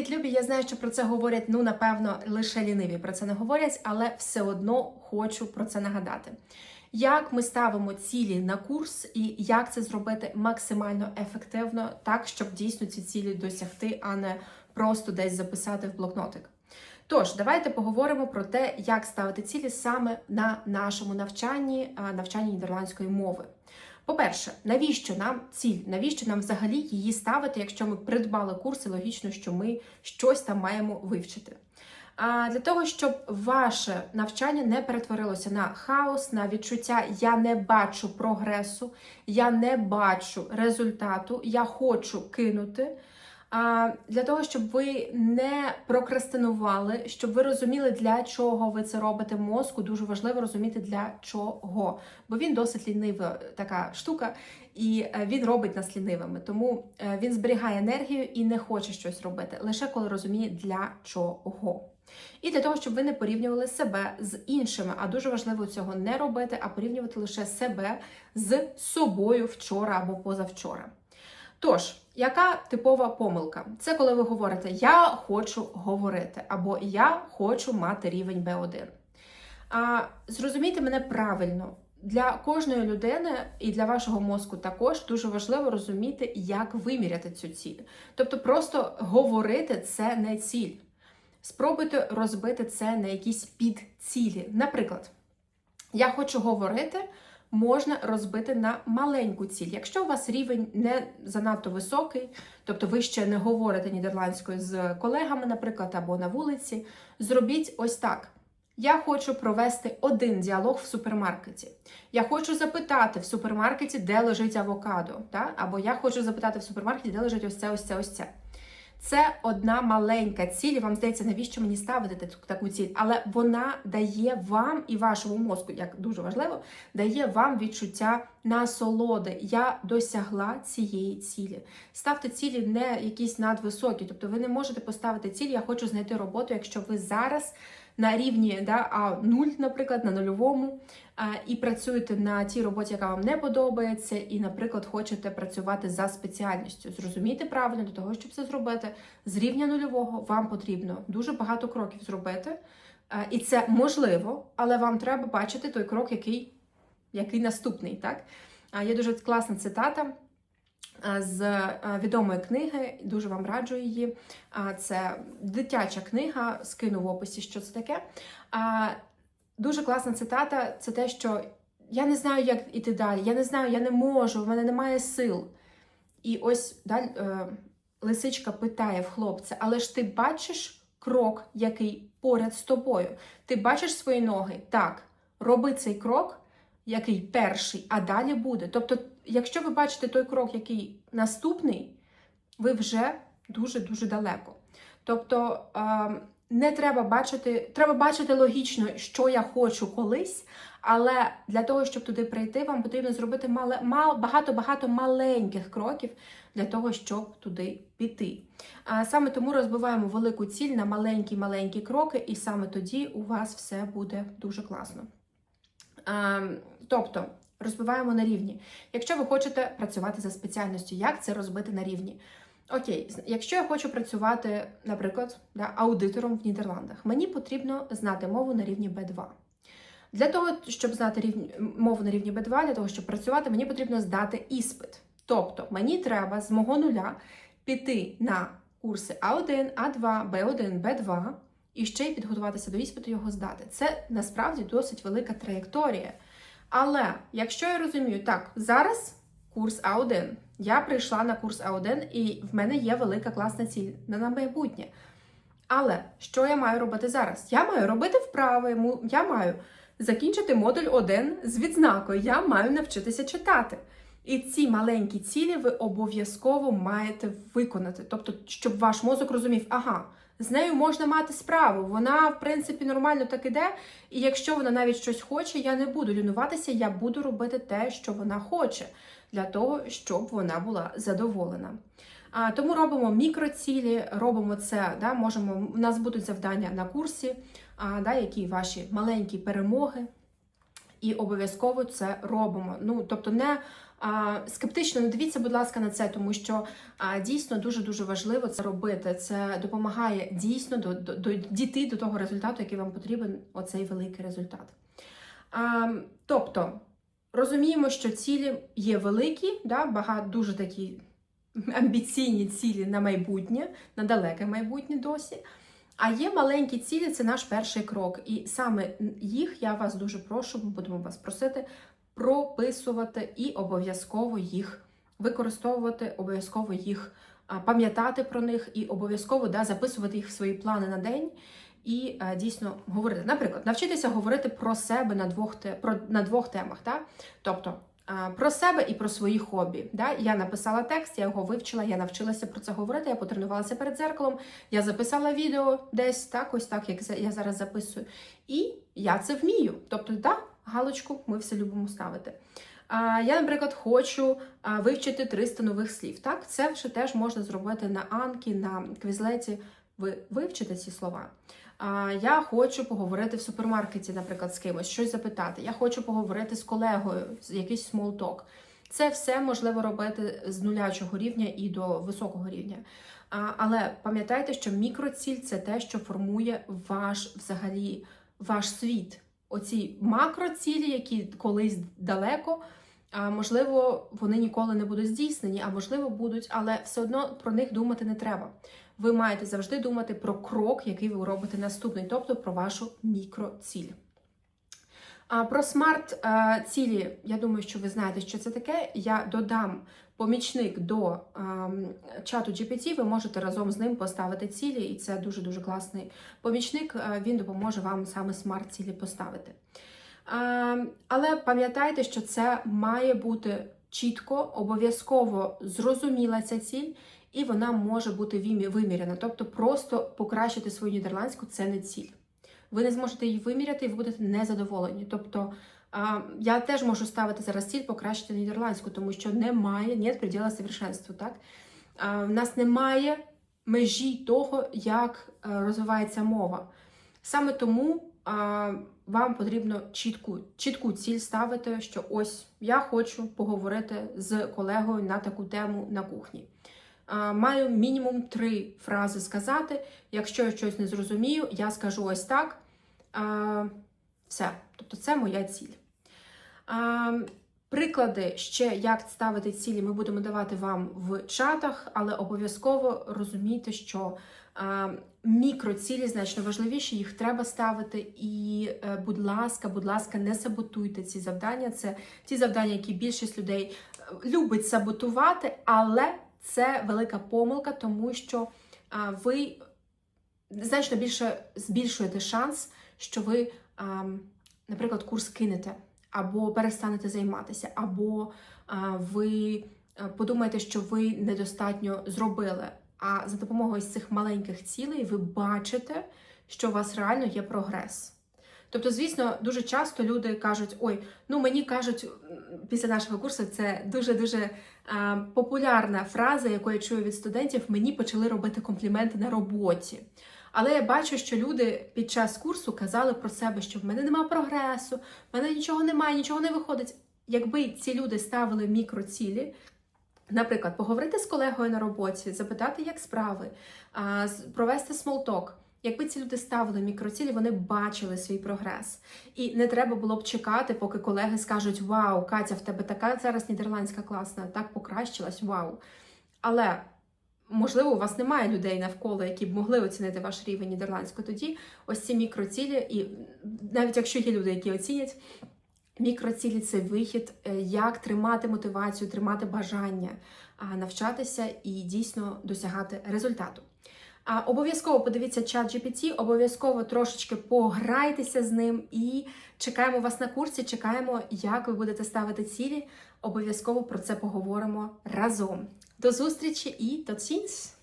Привіт, Любі! Я знаю, що про це говорять, ну, напевно, лише ліниві про це не говорять, але все одно хочу про це нагадати. Як ми ставимо цілі на курс і як це зробити максимально ефективно, так, щоб дійсно ці цілі досягти, а не просто десь записати в блокнотик. Тож, давайте поговоримо про те, як ставити цілі саме на нашому навчанні, навчанні нідерландської мови. По-перше, навіщо нам ціль? Навіщо нам взагалі її ставити, якщо ми придбали курси, логічно, що ми щось там маємо вивчити. А для того, щоб ваше навчання не перетворилося на хаос, на відчуття я не бачу прогресу, я не бачу результату, я хочу кинути. Для того, щоб ви не прокрастинували, щоб ви розуміли, для чого ви це робите мозку, дуже важливо розуміти для чого. Бо він досить лінива така штука, і е, він робить нас лінивими. Тому е, він зберігає енергію і не хоче щось робити, лише коли розуміє для чого. І для того, щоб ви не порівнювали себе з іншими, а дуже важливо цього не робити, а порівнювати лише себе з собою вчора або позавчора. Тож, яка типова помилка? Це коли ви говорите Я хочу говорити, або Я хочу мати рівень B1. А, Зрозумійте мене правильно. Для кожної людини і для вашого мозку також дуже важливо розуміти, як виміряти цю ціль. Тобто, просто говорити це не ціль. Спробуйте розбити це на якісь підцілі. Наприклад, я хочу говорити можна розбити на маленьку ціль. Якщо у вас рівень не занадто високий, тобто ви ще не говорите нідерландською з колегами, наприклад, або на вулиці, зробіть ось так. Я хочу провести один діалог в супермаркеті. Я хочу запитати в супермаркеті, де лежить авокадо. Так? Або я хочу запитати в супермаркеті, де лежить ось це, ось це, ось це. Це одна маленька ціль. Вам здається, навіщо мені ставити таку ціль? Але вона дає вам і вашому мозку, як дуже важливо, дає вам відчуття насолоди. Я досягла цієї цілі. Ставте цілі не якісь надвисокі. Тобто ви не можете поставити ціль, я хочу знайти роботу, якщо ви зараз на рівні да, А0, наприклад, на нульовому, і працюєте на тій роботі, яка вам не подобається, і, наприклад, хочете працювати за спеціальністю. Зрозумійте правильно, для того, щоб це зробити з рівня нульового, вам потрібно дуже багато кроків зробити. І це можливо, але вам треба бачити той крок, який який наступний. Так? Є дуже класна цитата з відомої книги, дуже вам раджу її. Це дитяча книга, скину в описі, що це таке. Дуже класна цитата це те, що я не знаю, як іти далі, я не знаю, я не можу, в мене немає сил. І ось далі е, лисичка питає в хлопця: але ж ти бачиш крок, який поряд з тобою? Ти бачиш свої ноги? Так, роби цей крок, який перший, а далі буде. Тобто, якщо ви бачите той крок, який наступний, ви вже дуже-дуже далеко. Тобто не треба бачити, треба бачити логічно, що я хочу колись, але для того, щоб туди прийти, вам потрібно зробити багато-багато маленьких кроків для того, щоб туди піти. Саме тому розбиваємо велику ціль на маленькі-маленькі кроки, і саме тоді у вас все буде дуже класно. А, тобто. Розбиваємо на рівні. Якщо ви хочете працювати за спеціальністю, як це розбити на рівні? Окей, якщо я хочу працювати, наприклад, да, аудитором в Нідерландах, мені потрібно знати мову на рівні B2. Для того, щоб знати рівні, мову на рівні B2, для того, щоб працювати, мені потрібно здати іспит. Тобто мені треба з мого нуля піти на курси А1, А2, Б1, Б2 і ще й підготуватися до іспиту його здати. Це насправді досить велика траєкторія. Але якщо я розумію, так, зараз курс А1. Я прийшла на курс А1, і в мене є велика класна ціль на майбутнє. Але що я маю робити зараз? Я маю робити вправи, я маю закінчити модуль 1 з відзнакою, я маю навчитися читати. І ці маленькі цілі ви обов'язково маєте виконати. Тобто, щоб ваш мозок розумів, ага, з нею можна мати справу. Вона, в принципі, нормально так іде. І якщо вона навіть щось хоче, я не буду лінуватися, я буду робити те, що вона хоче, для того, щоб вона була задоволена. А, Тому робимо мікроцілі, робимо це. да, можемо, У нас будуть завдання на курсі, а, да, які ваші маленькі перемоги. І обов'язково це робимо. Ну, тобто, не Скептично не дивіться, будь ласка, на це, тому що дійсно дуже дуже важливо це робити. Це допомагає дійсно до, до, до дійти до того результату, який вам потрібен, оцей великий результат. А, тобто розуміємо, що цілі є великі, да, багато дуже такі амбіційні цілі на майбутнє, на далеке майбутнє досі. А є маленькі цілі, це наш перший крок. І саме їх я вас дуже прошу, будемо вас просити прописувати і обов'язково їх використовувати, обов'язково їх пам'ятати про них і обов'язково да, записувати їх в свої плани на день. І а, дійсно говорити. Наприклад, навчитися говорити про себе на двох те- про на двох темах. Да? Тобто про себе і про свої хобі. Да? Я написала текст, я його вивчила, я навчилася про це говорити, я потренувалася перед зеркалом, я записала відео десь так, ось так, як я зараз записую. І я це вмію. Тобто, да, галочку ми все любимо ставити. Я, наприклад, хочу вивчити 300 нових слів. Так, це вже теж можна зробити на Анкі, на квізлеті. Ви вивчите ці слова. Я хочу поговорити в супермаркеті, наприклад, з кимось, щось запитати. Я хочу поговорити з колегою, якийсь talk. Це все можливо робити з нулячого рівня і до високого рівня. Але пам'ятайте, що мікроціль це те, що формує ваш взагалі ваш світ. Оці макроцілі, які колись далеко, а можливо, вони ніколи не будуть здійснені, а можливо, будуть, але все одно про них думати не треба. Ви маєте завжди думати про крок, який ви робите наступний, тобто про вашу мікроціль. А про смарт е, я думаю, що ви знаєте, що це таке. Я додам помічник до ем, чату GPT, ви можете разом з ним поставити цілі, і це дуже дуже класний помічник. е, Він допоможе вам саме смарт-цілі поставити. Ем, Але пам'ятайте, що це має бути чітко, обов'язково зрозуміла ця ціль, і вона може бути вимі- виміряна. Тобто, просто покращити свою нідерландську це не ціль. Ви не зможете її виміряти, і ви будете незадоволені. Тобто, я теж можу ставити зараз ціль покращити нідерландську, тому що немає нет приділа совершенству. Так? В нас немає межі того, як е, розвивається мова. Саме тому вам потрібно чітку, чітку ціль ставити, що ось я хочу поговорити з колегою на таку тему на кухні. Маю мінімум три фрази сказати. Якщо я щось не зрозумію, я скажу ось так. Все. Тобто це моя ціль. А, Приклади ще, як ставити цілі, ми будемо давати вам в чатах, але обов'язково розумійте, що а, мікроцілі значно важливіші, їх треба ставити. І, е, будь ласка, будь ласка, не саботуйте ці завдання. Це ті завдання, які більшість людей е, любить саботувати, але це велика помилка, тому що а, ви значно більше збільшуєте шанс, що ви, а, наприклад, курс кинете, або перестанете займатися, або ви подумаєте, що ви недостатньо зробили. А за допомогою цих маленьких цілей ви бачите, що у вас реально є прогрес. Тобто, звісно, дуже часто люди кажуть: ой, ну мені кажуть після нашого курсу, це дуже-дуже а, популярна фраза, яку я чую від студентів, мені почали робити компліменти на роботі. Але я бачу, що люди під час курсу казали про себе, що в мене немає прогресу, в мене нічого немає, нічого не виходить. Якби ці люди ставили мікроцілі, наприклад, поговорити з колегою на роботі, запитати, як справи, провести смолток. Якби ці люди ставили мікроцілі, вони бачили свій прогрес. І не треба було б чекати, поки колеги скажуть: Вау, Катя, в тебе така зараз нідерландська класна, так покращилась, вау. Але можливо, у вас немає людей навколо, які б могли оцінити ваш рівень нідерландського. Тоді ось ці мікроцілі, і навіть якщо є люди, які оцінять, мікроцілі це вихід, е, як тримати мотивацію, тримати бажання навчатися і дійсно досягати результату. Обов'язково подивіться чат GPT, обов'язково трошечки пограйтеся з ним і чекаємо вас на курсі, чекаємо, як ви будете ставити цілі. Обов'язково про це поговоримо разом. До зустрічі і до цінс!